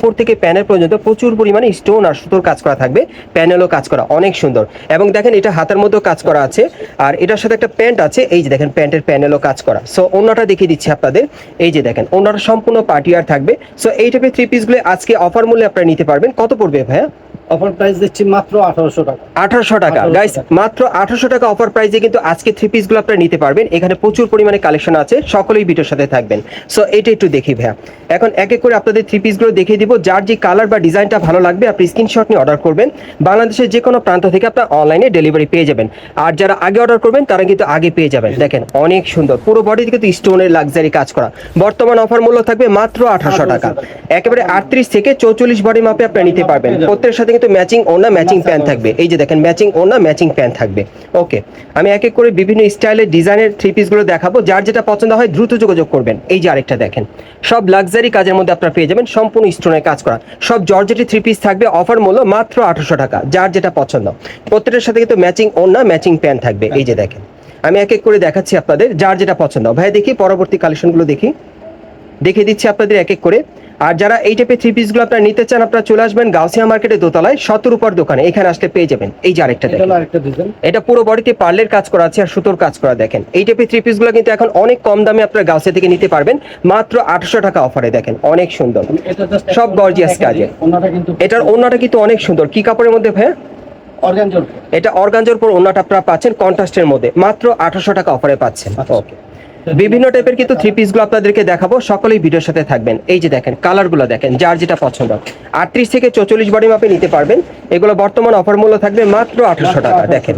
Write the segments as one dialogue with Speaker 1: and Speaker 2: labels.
Speaker 1: উপর থেকে প্যানেল পর্যন্ত প্রচুর পরিমাণে স্টোন আর সুতোর কাজ করা থাকবে। প্যানেলও কাজ করা অনেক সুন্দর। এবং দেখেন এটা হাতের মধ্যেও কাজ করা আছে। আর এটার সাথে একটা প্যান্ট আছে। এই যে দেখেন প্যান্টের প্যানেলও কাজ করা। সো অন্যটা দেখিয়ে দিচ্ছি আপনাদের। এই যে দেখেন, অন্যটা সম্পূর্ণ পার্টি আর থাকবে। সো এই টাইপের থ্রি পিসগুলো আজকে অফার মূল্যে আপনারা নিতে পারবেন। কত পড়বে ভাইয়া?
Speaker 2: অফার প্রাইস দিচ্ছি মাত্র আঠারোশো টাকা।
Speaker 1: আঠারোশো টাকা। গাইস মাত্র আঠারোশো টাকা অফার প্রাইসে কিন্তু আজকে থ্রি পিসগুলো আপনারা নিতে পারবেন। এখানে প্রচুর পরিমাণে কালেকশন আছে। সকলেই ভিডিওর সাথে থাকবেন। সো এটা একটু দেখি ভাইয়া। এখন এক এক করে আপনাদের থ্রি পিসগুলো দেখিয়ে দিব। যার যে কালার বা ডিজাইনটা ভালো লাগবে আপনি স্ক্রিনশট নিয়ে অর্ডার করবেন। বাংলাদেশের যে কোনো প্রান্ত থেকে আপনার অনলাইনে ডেলিভারি পেয়ে যাবেন। আর যারা আগে অর্ডার করবেন তারা কিন্তু আগে পেয়ে যাবেন। দেখেন অনেক সুন্দর। পুরো বডিতে কিন্তু স্টোনের লাক্সারি কাজ করা। বর্তমান অফার মূল্য থাকবে মাত্র আঠারোশো টাকা। একেবারে আটত্রিশ থেকে চৌচল্লিশ বডি মাপে আপনি নিতে পারবেন। প্রত্যেকের সাথে কিন্তু ম্যাচিং ওনা ম্যাচিং প্যান্ট থাকবে। এই যে দেখেন ম্যাচিং ওনা ম্যাচিং প্যান্ট থাকবে। ওকে আমি এক এক করে বিভিন্ন স্টাইলের ডিজাইনের থ্রি পিসগুলো দেখাবো। যার যেটা পছন্দ হয় দ্রুত যোগাযোগ করবেন। এই যে আরেকটা দেখেন সব লাক্সারি কাজের মধ্যে আপনারা পেয়ে যাবেন সম্পূর্ণ স্টোনের কাজ করা। সব জর্জেটি থ্রি পিস থাকবে অফার মূল্য মাত্র আঠারোশো টাকা যার যেটা পছন্দ। প্রত্যেকটার সাথে কিন্তু ম্যাচিং ওনা ম্যাচিং প্যান্ট থাকবে। এই যে দেখেন আমি এক এক করে দেখাচ্ছি আপনাদের যার যেটা পছন্দ। ভাই দেখি পরবর্তী কালেকশনগুলো দেখি। দেখিয়ে দিচ্ছি আপনাদের এক এক করে। আর যারা এই টাইপের থ্রি পিসগুলো আপনারা নিতে চান আপনারা চলে আসবেন গাউসিয়া মার্কেটের দোতলায় সতের উপর দোকানে। এখানে আসলে পেয়ে যাবেন। এই যে আরেকটা
Speaker 2: এটা
Speaker 1: দেখেন। এটা পুরো বডিতে পার্লের কাজ করা আছে আর সুতোর কাজ করা দেখেন। এই টাইপের থ্রি পিসগুলো কিন্তু এখন অনেক কম দামে আপনারা গাউসিয়া থেকে নিতে পারবেন। মাত্র আটশো টাকা অফারে দেখেন। অনেক সুন্দর। সব gorgeous কাজে। এটার ওড়নাটা কিন্তু অনেক সুন্দর। কি কাপড়ের মধ্যে ভাইয়া? এটা অর্গানজোর পর ওড়নাটা আপনারা পাচ্ছেন কন্ট্রাস্টের মধ্যে। মাত্র আঠারোশো টাকা অফারে পাচ্ছেন।
Speaker 2: আচ্ছা।
Speaker 1: ওকে বিভিন্ন টাইপের কিন্তু থ্রি পিসগুলো আপনাদেরকে দেখাবো, সকলেই ভিডিওর সাথে থাকবেন। এই যে দেখেন কালারগুলো দেখেন, যার যেটা পছন্দ। আটত্রিশ থেকে চৌচল্লিশ বডি মাপে নিতে পারবেন। এগুলো বর্তমান অফার মূল্য থাকবে মাত্র আঠারোশো টাকা, দেখেন।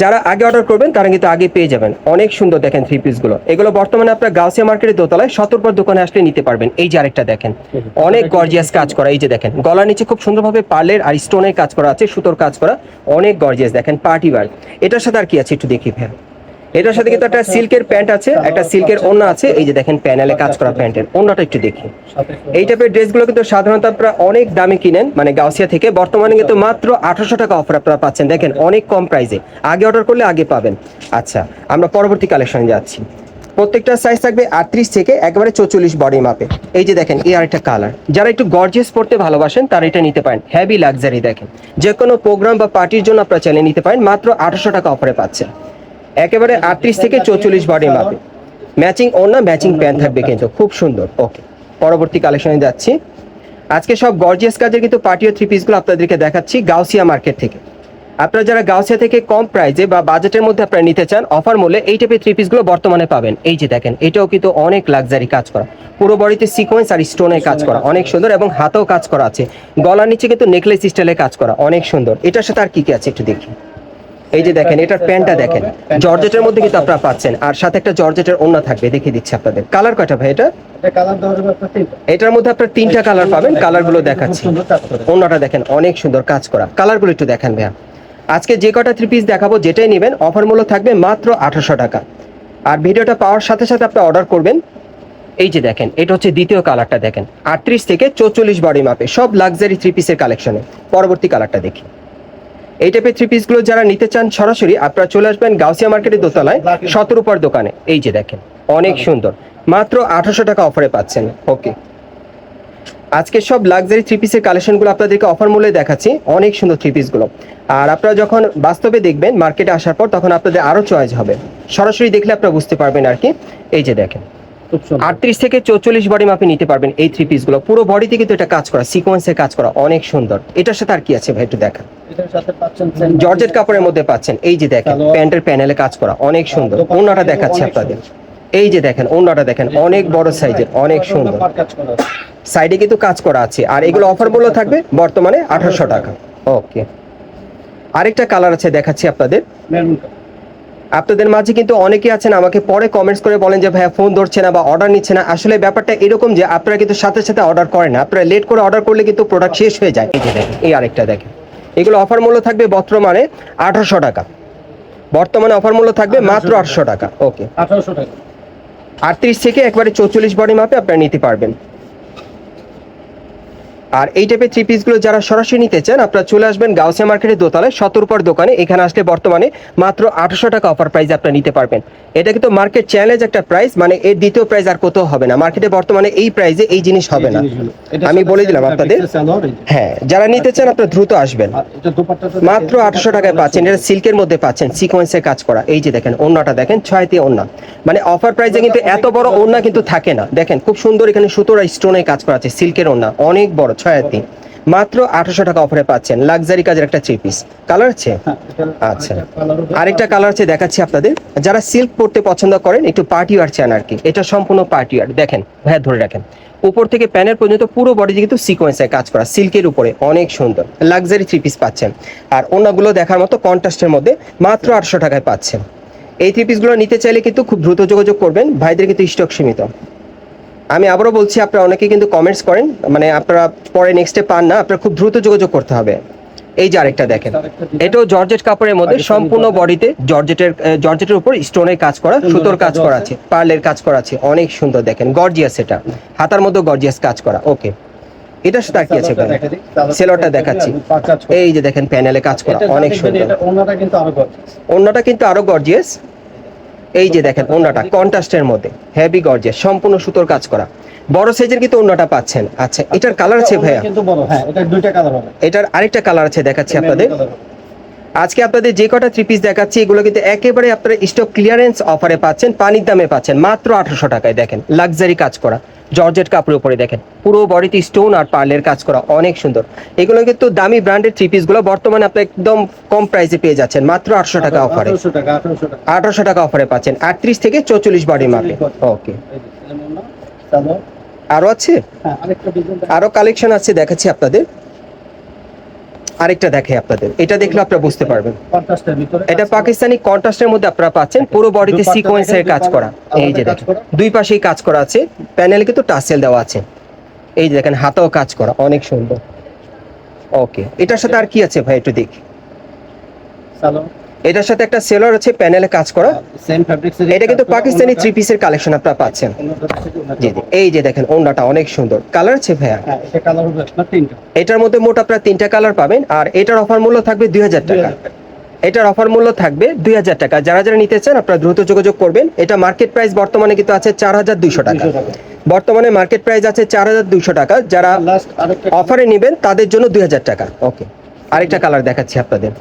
Speaker 1: যারা আগে অর্ডার করবেন, তারা কিন্তু আগে পেয়ে যাবেন। অনেক সুন্দর দেখেন থ্রি পিসগুলো এগুলো বর্তমানে আপনার গাউসিয়া মার্কেটের দোতলায় সতর্কর দোকানে আসলে নিতে পারবেন। এই যে আরেকটা দেখেন, অনেক গর্জিয়াস কাজ করা। এই যে দেখেন, গলার নিচে খুব সুন্দরভাবে পার্লের আর স্টোনের কাজ করা আছে, সুতোর কাজ করা। অনেক গর্জিয়াস দেখেন পার্টি এটার সাথে আর কি আছে একটু দেখি ভাই এটার সাথে কিন্তু একটা সিল্কের প্যান্ট আছে, একটা সিল্কের ওড়না আছে। এই যে দেখেন প্যানেলে কাজ করা প্যান্টের ওড়নাটা একটু দেখি। এই টাইপের ড্রেসগুলো কিন্তু সাধারণত আপনারা অনেক দামে কিনেন মানে গাউসিয়া থেকে। বর্তমানে কিন্তু মাত্র আঠারোশো টাকা অফার আপনারা পাচ্ছেন। দেখেন, অনেক কম প্রাইসে আগে অর্ডার করলে আগে পাবেন। আচ্ছা আমরা পরবর্তী কালেকশনে যাচ্ছি। প্রত্যেকটা সাইজ থাকবে আটত্রিশ থেকে একবারে চৌচল্লিশ বডি মাপে এই যে দেখেন, এই আরেকটা কালার যারা একটু গর্জিয়াস পড়তে ভালোবাসেন, তারা এটা নিতে পারেন। হ্যাভি লাক্সারি দেখেন। যে কোনো প্রোগ্রাম বা পার্টির জন্য আপনারা চাইলে নিতে পারেন। মাত্র আঠারোশো টাকা অফারে পাচ্ছেন। একেবারে আটত্রিশ থেকে চৌচল্লিশ বডি মাপে। ম্যাচিং ওড়না ম্যাচিং প্যান্ট থাকবে কিন্তু। খুব সুন্দর। ওকে পরবর্তী কালেকশনে যাচ্ছি। আজকে সব গর্জিয়াস কাজের কিন্তু পার্টি ও থ্রি পিসগুলো আপনাদেরকে দেখাচ্ছি গাউসিয়া মার্কেট থেকে। আপনারা যারা গাউসিয়া থেকে কম প্রাইজে বা বাজেটের মধ্যে আপনারা নিতে চান অফার মূল্যে এই টাইপের থ্রি পিসগুলো বর্তমানে পাবেন। এই যে দেখেন, এটাও কিন্তু অনেক লাক্সারি কাজ করা। পুরো বডিতে সিকোয়েন্স আর স্টোনের কাজ করা। অনেক সুন্দর এবং হাতেও কাজ করা আছে। গলার নিচে কিন্তু নেকলেস স্টাইলে কাজ করা। অনেক সুন্দর। এটার সাথে আর কি কি আছে একটু দেখি। এই যে দেখেন এটার প্যান্টটা দেখেন। জর্জেটের মধ্যে কিন্তু আপনারা পাচ্ছেন। আর সাথে একটা জর্জেটের ওড়না থাকবে দেখিয়ে দিচ্ছি আপনাদের। কালার কয়টা ভাই এটা এটার মধ্যে আপনার তিনটা কালার পাবেন। কালারগুলো দেখাচ্ছি। ওড়নাটা দেখেন অনেক সুন্দর কাজ করা। কালারগুলো একটু দেখেন ভাইয়া। আজকে যে কটা থ্রি পিস দেখাবো যেটাই নেবেন অফার মূল্য থাকবে মাত্র আঠারোশো টাকা। আর ভিডিওটা পাওয়ার সাথে সাথে আপনি অর্ডার করবেন। এই যে দেখেন এটা হচ্ছে দ্বিতীয় কালারটা দেখেন। আটত্রিশ থেকে চৌচল্লিশ বডি মাপে সব লাক্সারি থ্রি পিসের কালেকশনে পরবর্তী কালারটা দেখি। এই টাইপের থ্রি পিসগুলো যারা নিতে চান সরাসরি আপনারা চলে আসবেন গাউসিয়া মার্কেটের দোতলায় সতেরো উপর দোকানে। এই যে দেখেন অনেক সুন্দর। মাত্র আঠারোশো টাকা অফারে পাচ্ছেন। ওকে আজকে সব লাক্সারি থ্রি পিসের কালেকশনগুলো আপনাদেরকে অফার মূল্যে দেখাচ্ছি। অনেক সুন্দর থ্রি পিসগুলো আর আপনারা যখন বাস্তবে দেখবেন মার্কেটে আসার পর তখন আপনাদের আরও চয়েস হবে। সরাসরি দেখলে আপনারা বুঝতে পারবেন আর কি। এই যে দেখেন আটত্রিশ থেকে চৌচল্লিশ বডি মাপে নিতে পারবেন এই থ্রি পিসগুলো পুরো বডিতে কিন্তু এটা কাজ করা সিকোয়েন্সের কাজ করা অনেক সুন্দর। এটার সাথে আর কি আছে ভাই একটু দেখা জর্জেট কাপড়ের মধ্যে পাচ্ছেন। এই যে দেখেন প্যান্টের প্যানেলে কাজ করা অনেক সুন্দর। ওনাটা দেখাচ্ছি আপনাদের। এই যে দেখেন ওনাটা দেখেন অনেক বড় সাইজের অনেক সুন্দর। সাইডে কিন্তু কাজ করা আছে। আর এগুলো অফার মূল্য থাকবে বর্তমানে আঠারোশো টাকা। ওকে আরেকটা কালার আছে দেখাচ্ছি আপনাদের। আপনাদের মাঝে কিন্তু অনেকেই আছেন আমাকে পরে কমেন্টস করে বলেন যে ভাইয়া ফোন ধরছে না বা অর্ডার নিচ্ছে না। আসলে ব্যাপারটা এরকম যে আপনারা কিন্তু সাথে সাথে অর্ডার করেন না। আপনারা লেট করে অর্ডার করলে কিন্তু প্রোডাক্ট শেষ হয়ে যায়। এই যে দেখেন এই আরেকটা দেখেন। এগুলো অফার মূল্য থাকবে বর্তমানে আঠারোশো টাকা। বর্তমানে অফার মূল্য থাকবে মাত্র আটশো টাকা। ওকে
Speaker 2: আঠারোশো টাকা।
Speaker 1: আটত্রিশ থেকে একবারে চৌচল্লিশ বডি মাপে আপনারা নিতে পারবেন। আর এই টাইপের থ্রি পিসগুলো যারা সরাসরি নিতে চান আপনারা চলে আসবেন গাউসিয়া মার্কেটের দোতলায় সতর্কর দোকানে। এখানে আসলে বর্তমানে মাত্র আঠারোশো টাকা অফার প্রাইস আপনারা নিতে পারবেন। এটা কিন্তু মার্কেট চ্যালেঞ্জ একটা প্রাইস মানে এর দ্বিতীয় প্রাইস আর কোথাও হবে না। মার্কেটে বর্তমানে এই প্রাইসে এই জিনিস হবে না। আমি বলে দিলাম আপনাদের। হ্যাঁ যারা নিতে চান আপনারা দ্রুত আসবেন। মাত্র আঠারোশো টাকায় পাচ্ছেন। এটা সিল্কের মধ্যে পাচ্ছেন। সিকোয়েন্সের কাজ করা। এই যে দেখেন ওন্নাটা দেখেন ছয়তে ওন্না। মানে অফার প্রাইসে কিন্তু এত বড় ওন্না কিন্তু থাকে না। দেখেন খুব সুন্দর এখানে সুতোর স্টোনের কাজ করা আছে সিল্কের ওন্না। অনেক বড় ছয়াতি মাত্র আঠারোশো টাকা অফারে পাচ্ছেন লাক্সারি কাজের একটা থ্রি পিস কালার আছে আচ্ছা। আরেকটা কালার আছে দেখাচ্ছি আপনাদের। যারা সিল্ক পরতে পছন্দ করেন একটু পার্টি ওয়ার চান আর কি। এটা সম্পূর্ণ পার্টি ওয়ার দেখেন ভাইয়া ধরে রাখেন। উপর থেকে প্যানের পর্যন্ত পুরো বডি কিন্তু সিকোয়েন্সে কাজ করা। সিল্কের উপরে অনেক সুন্দর। লাক্সারি থ্রি পিস পাচ্ছেন। আর অন্যগুলো দেখার মতো কন্ট্রাস্টের মধ্যে মাত্র আটশো টাকায় পাচ্ছেন। এই থ্রি পিসগুলো নিতে চাইলে কিন্তু খুব দ্রুত যোগাযোগ করবেন। ভাইদের কিন্তু স্টক সীমিত। আমি আবারও বলছি আপনারা অনেকে কিন্তু কমেন্টস করেন মানে আপনারা পরে নেক্সটে পান না আপনারা খুব দ্রুত যোগাযোগ করতে হবে এই যে আরেকটা দেখেন এটাও জর্জেট কাপড়ের মধ্যে সম্পূর্ণ বডিতে জর্জেটের জর্জেটের উপর স্টোনের কাজ করা সুতোর কাজ করা
Speaker 2: আছে।
Speaker 1: পার্লের কাজ করা আছে অনেক সুন্দর দেখেন গর্জিয়াস এটা হাতার মধ্যে গর্জিয়াস কাজ করা ওকে এটা সাথে আর কি আছে ভাই? সেলোয়ারটা দেখাচ্ছি। এই যে দেখেন প্যানেলে কাজ করা অনেক সুন্দর। অন্যটা কিন্তু আরও গর্জিয়াস এই যে দেখেন ওন্নাটা কন্ট্রাস্টের মধ্যে হেভি গর্জিয়াস সম্পূর্ণ সুতোর কাজ করা। বড় সাইজের কিন্তু ওন্নাটা পাচ্ছেন। আচ্ছা এটার কালার আছে ভাইয়া?
Speaker 2: কিন্তু বড় হ্যাঁ এটা দুইটা কালার হবে।
Speaker 1: এটার আরেকটা কালার আছে দেখাচ্ছি আপনাদের। আজকে আপনাদের যে কটা থ্রি পিস দেখাচ্ছি এগুলো কিন্তু একেবারে আপনারা স্টক ক্লিয়ারেন্স অফারে পাচ্ছেন পানির দামে পাচ্ছেন মাত্র আঠারোশো টাকায়। দেখেন লাক্সারি কাজ করা। জর্জেট কাপড়ের উপরে দেখেন পুরো বডিতে স্টোন আর পার্লের কাজ করা অনেক সুন্দর এগুলো কিন্তু দামি ব্র্যান্ডের থ্রি পিসগুলো বর্তমানে আপনি একদম কম প্রাইসে পেয়ে যাচ্ছেন মাত্র আটশো টাকা অফারে
Speaker 2: 1800 টাকা 1800 টাকা
Speaker 1: আঠারোশো টাকা অফারে পাচ্ছেন আটত্রিশ থেকে চৌচল্লিশ বডি মাপে ওকে
Speaker 2: এই যে, এমন না? সালোয়ার।
Speaker 1: আরও আছে
Speaker 2: আরও
Speaker 1: আরও কালেকশন আছে দেখাচ্ছি আপনাদের আরেকটা দেখে আপনাদের। এটা দেখলে আপনারা বুঝতে পারবেন। এটা পাকিস্তানি কন্ট্রাস্টের মধ্যে আপনারা পাচ্ছেন পুরো বডিতে সিকোয়েন্সের কাজ করা। এই যে দেখেন দুই পাশেই কাজ করা আছে প্যানেলে কিন্তু টাসেল দেওয়া আছে। এই যে দেখেন হাতাও কাজ করা অনেক সুন্দর। ওকে এটার সাথে আর কি আছে ভাই একটু দেখি। এটার সাথে একটা সেলর আছে প্যানেলে কাজ করা। এটা কিন্তু পাকিস্তানি থ্রি পিসের কালেকশন আপনারা পাচ্ছেন। জি এই যে দেখেন ওন্নাটা অনেক সুন্দর। কালার আছে ভাইয়া?
Speaker 2: হ্যাঁ এটা কালার হবে আপনার তিনটা।
Speaker 1: এটার মধ্যে মোট আপনারা তিনটা কালার পাবেন আর এটার অফার মূল্য থাকবে দুই হাজার টাকা। এটার অফার মূল্য থাকবে দুই হাজার টাকা। যারা যারা নিতে চান আপনারা দ্রুত যোগাযোগ করবেন। এটা মার্কেট প্রাইস বর্তমানে কিন্তু আছে চার হাজার দুইশো টাকা। বর্তমানে মার্কেট প্রাইস আছে চার হাজার দুইশো টাকা। যারা অফারে নেবেন তাদের জন্য দুই হাজার টাকা। ওকে আরেকটা কালার দেখাচ্ছি আপনাদের।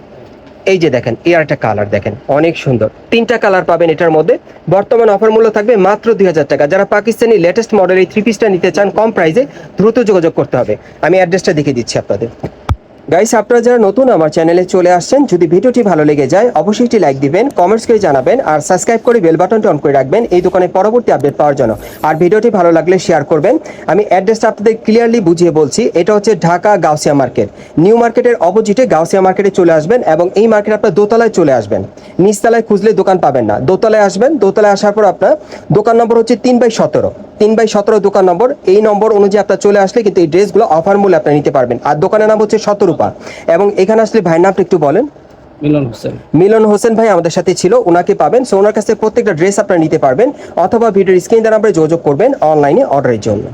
Speaker 1: এই যে দেখেন, এই আরেকটা কালার দেখেন, অনেক সুন্দর। তিনটা কালার পাবেন এটার মধ্যে। বর্তমান অফার মূল্য থাকবে মাত্র দুই হাজার টাকা। যারা পাকিস্তানি লেটেস্ট মডেল এই থ্রি পিসটা নিতে চান, কম প্রাইসে দ্রুত যোগাযোগ করতে হবে। আমি অ্যাড্রেসটা দেখে দিচ্ছি আপনাদের। গাইস আপনারা যারা নতুন আমার চ্যানেলে চলে আসছেন, যদি ভিডিওটি ভালো লেগে যায়, অবশ্যই একটি লাইক দিবেন কমেন্টস করে জানাবেন, আর সাবস্ক্রাইব করে বেল বাটনটি অন করে রাখবেন, এই দোকানে পরবর্তী আপডেট পাওয়ার জন্য। আর ভিডিওটি ভালো লাগলে শেয়ার করবেন। আমি অ্যাড্রেসটা আপনাদের ক্লিয়ারলি বুঝিয়ে বলছি, এটা হচ্ছে ঢাকা গাউসিয়া মার্কেট নিউ মার্কেটের অপোজিটে গাউসিয়া মার্কেটে চলে আসবেন এবং এই মার্কেট আপনার দোতলায় চলে আসবেন। নিচতলায় খুঁজলে দোকান পাবেন না। দোতলায় আসবেন, দোতলায় আসার পর আপনার দোকান নম্বর হচ্ছে তিন বাই সতেরো। তিন বাই সতেরো দোকান নম্বর। এই নম্বর অনুযায়ী আপনার চলে আসলে কিন্তু এই ড্রেসগুলো অফার মূল্যে আপনি নিতে পারবেন। আর দোকানের নাম হচ্ছে শতরূপা এবং এখানে আসলে ভাইয়ের নামটা একটু বলেন।
Speaker 2: মিলন হোসেন।
Speaker 1: মিলন হোসেন ভাই আমাদের সাথে ছিল ওনাকে পাবেন। সো ওনার কাছে প্রত্যেকটা ড্রেস আপনারা নিতে পারবেন অথবা ভিডিওর স্ক্রিন দ্বারা আপনারা যোগাযোগ করবেন অনলাইনে অর্ডারের জন্য।